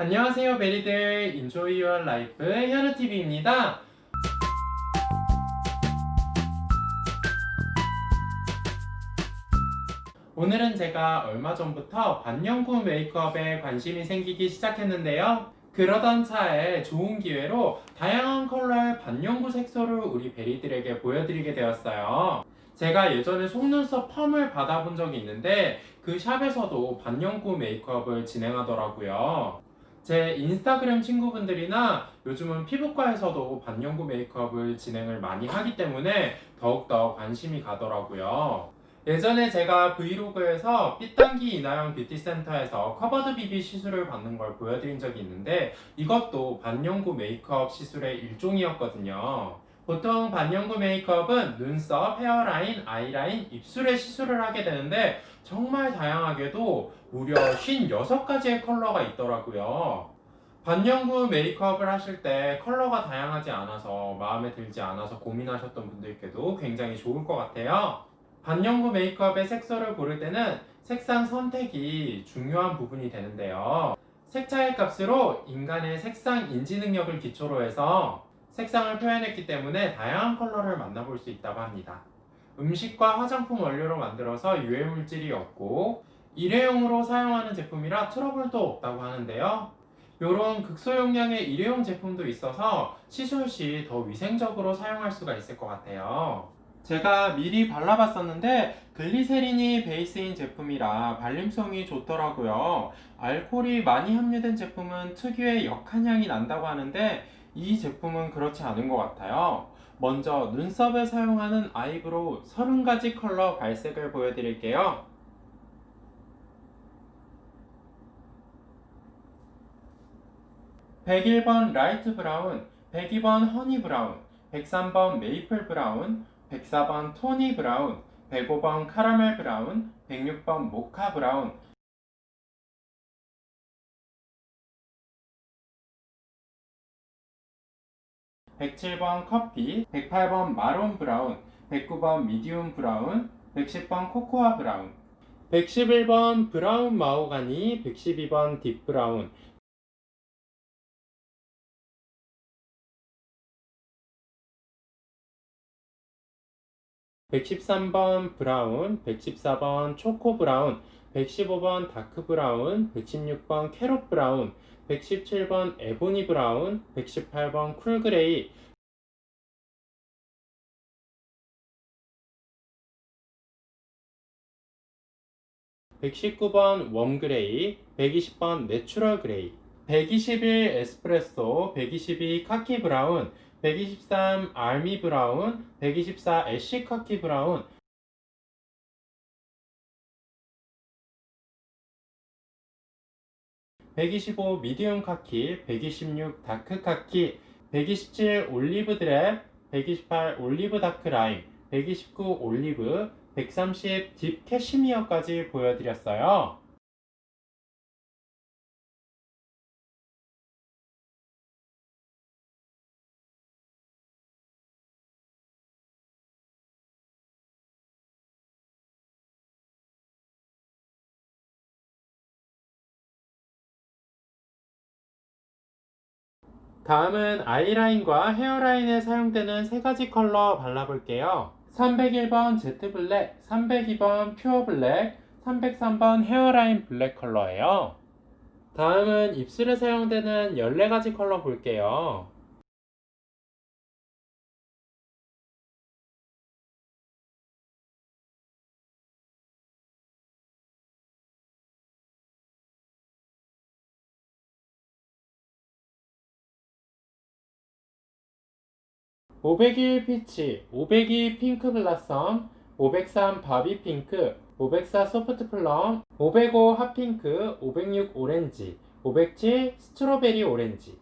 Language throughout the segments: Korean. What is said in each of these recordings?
안녕하세요 베리들. 인조이 유얼 라이프 현우TV입니다. 오늘은 제가 얼마 전부터 반영구 메이크업에 관심이 생기기 시작했는데요. 그러던 차에 좋은 기회로 다양한 컬러의 반영구 색소를 우리 베리들에게 보여드리게 되었어요. 제가 예전에 속눈썹 펌을 받아본 적이 있는데 그 샵에서도 반영구 메이크업을 진행하더라고요. 제 인스타그램 친구분들이나 요즘은 피부과에서도 반영구 메이크업을 진행을 많이 하기 때문에 더욱더 관심이 가더라고요. 예전에 제가 브이로그에서 삐땅기 이나영 뷰티센터에서 커버드 비비 시술을 받는 걸 보여드린 적이 있는데 이것도 반영구 메이크업 시술의 일종이었거든요. 보통 반영구 메이크업은 눈썹, 헤어라인, 아이라인, 입술에 시술을 하게 되는데 정말 다양하게도 무려 56가지의 컬러가 있더라고요. 반영구 메이크업을 하실 때 컬러가 다양하지 않아서 마음에 들지 않아서 고민하셨던 분들께도 굉장히 좋을 것 같아요. 반영구 메이크업의 색소를 고를 때는 색상 선택이 중요한 부분이 되는데요. 색차의 값으로 인간의 색상 인지 능력을 기초로 해서 색상을 표현했기 때문에 다양한 컬러를 만나볼 수 있다고 합니다. 음식과 화장품 원료로 만들어서 유해 물질이 없고 일회용으로 사용하는 제품이라 트러블도 없다고 하는데요. 이런 극소용량의 일회용 제품도 있어서 시술 시 더 위생적으로 사용할 수가 있을 것 같아요. 제가 미리 발라봤었는데 글리세린이 베이스인 제품이라 발림성이 좋더라고요. 알코올이 많이 함유된 제품은 특유의 역한 향이 난다고 하는데 이 제품은 그렇지 않은 것 같아요. 먼저 눈썹에 사용하는 아이브로우 30가지 컬러 발색을 보여드릴게요. (101번) 라이트 브라운 (102번) 허니 브라운 (103번) 메이플 브라운 (104번) 토니 브라운 (105번) 카라멜 브라운 (106번) 모카 브라운 (107번) 커피 (108번) 마론 브라운 (109번) 미디움 브라운 (110번) 코코아 브라운. (111번) 브라운 마호가니 (112번) 딥 브라운. (113번) 브라운 (114번) 초코 브라운 (115번) 다크 브라운 (116번) 캐럿 브라운 (117번) 에보니 브라운 (118번) 쿨 그레이. (119번) 웜 그레이 (120번) 내추럴 그레이. (121) 에스프레소 (122) 카키 브라운 (123) 알미 브라운 (124) 애쉬 카키 브라운 (125) 미디움 카키 (126) 다크 카키 (127) 올리브 드랩 (128) 올리브 다크 라임 (129) 올리브 (130) 딥 캐시미어까지 보여드렸어요. 다음은 아이라인과 헤어라인에 사용되는 세 가지 컬러 발라볼게요. 301번 제트 블랙, 302번 퓨어 블랙, 303번 헤어라인 블랙 컬러예요. 다음은 입술에 사용되는 14가지 컬러 볼게요. (501) 피치, (502) 핑크 블라썸, (503) 바비 핑크, (504) 소프트 플럼, (505) 핫핑크, (506) 오렌지, (507) 스트로베리 오렌지.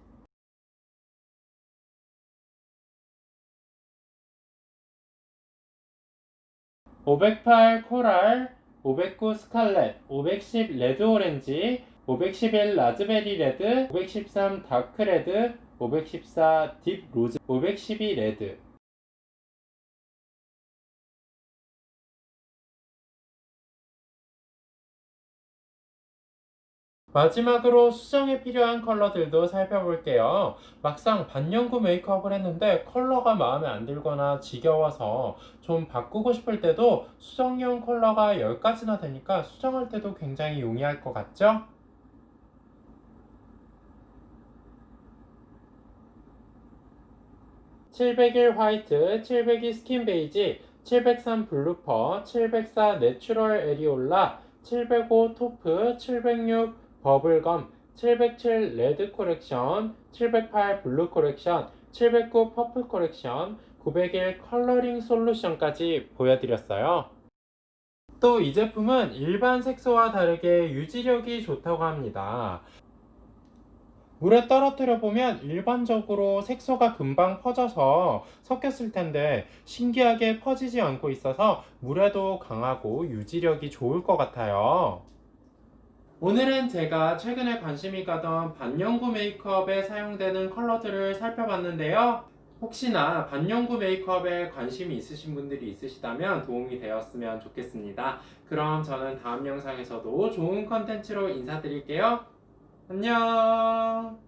(508) 코랄, (509) 스칼렛, (510) 레드 오렌지, (511) 라즈베리 레드, (513) 다크 레드, 514 딥 로즈 512 레드 마지막으로 수정에 필요한 컬러들도 살펴볼게요. 막상 반영구 메이크업을 했는데 컬러가 마음에 안 들거나 지겨워서 좀 바꾸고 싶을 때도 수정용 컬러가 10가지나 되니까 수정할 때도 굉장히 용이할 것 같죠? (701) 화이트, (702) 스킨 베이지, (703) 블루퍼, (704) 내추럴 에리올라, (705) 토프, (706) 버블검, 707 레드 코렉션, 708 블루 코렉션, 709 퍼플 코렉션, 901 컬러링 솔루션까지 보여드렸어요. 또 이 제품은 일반 색소와 다르게 유지력이 좋다고 합니다. 물에 떨어뜨려 보면 일반적으로 색소가 금방 퍼져서 섞였을 텐데 신기하게 퍼지지 않고 있어서 물에도 강하고 유지력이 좋을 것 같아요. 오늘은 제가 최근에 관심이 가던 반영구 메이크업에 사용되는 컬러들을 살펴봤는데요. 혹시나 반영구 메이크업에 관심이 있으신 분들이 있으시다면 도움이 되었으면 좋겠습니다. 그럼 저는 다음 영상에서도 좋은 컨텐츠로 인사드릴게요. 안녕!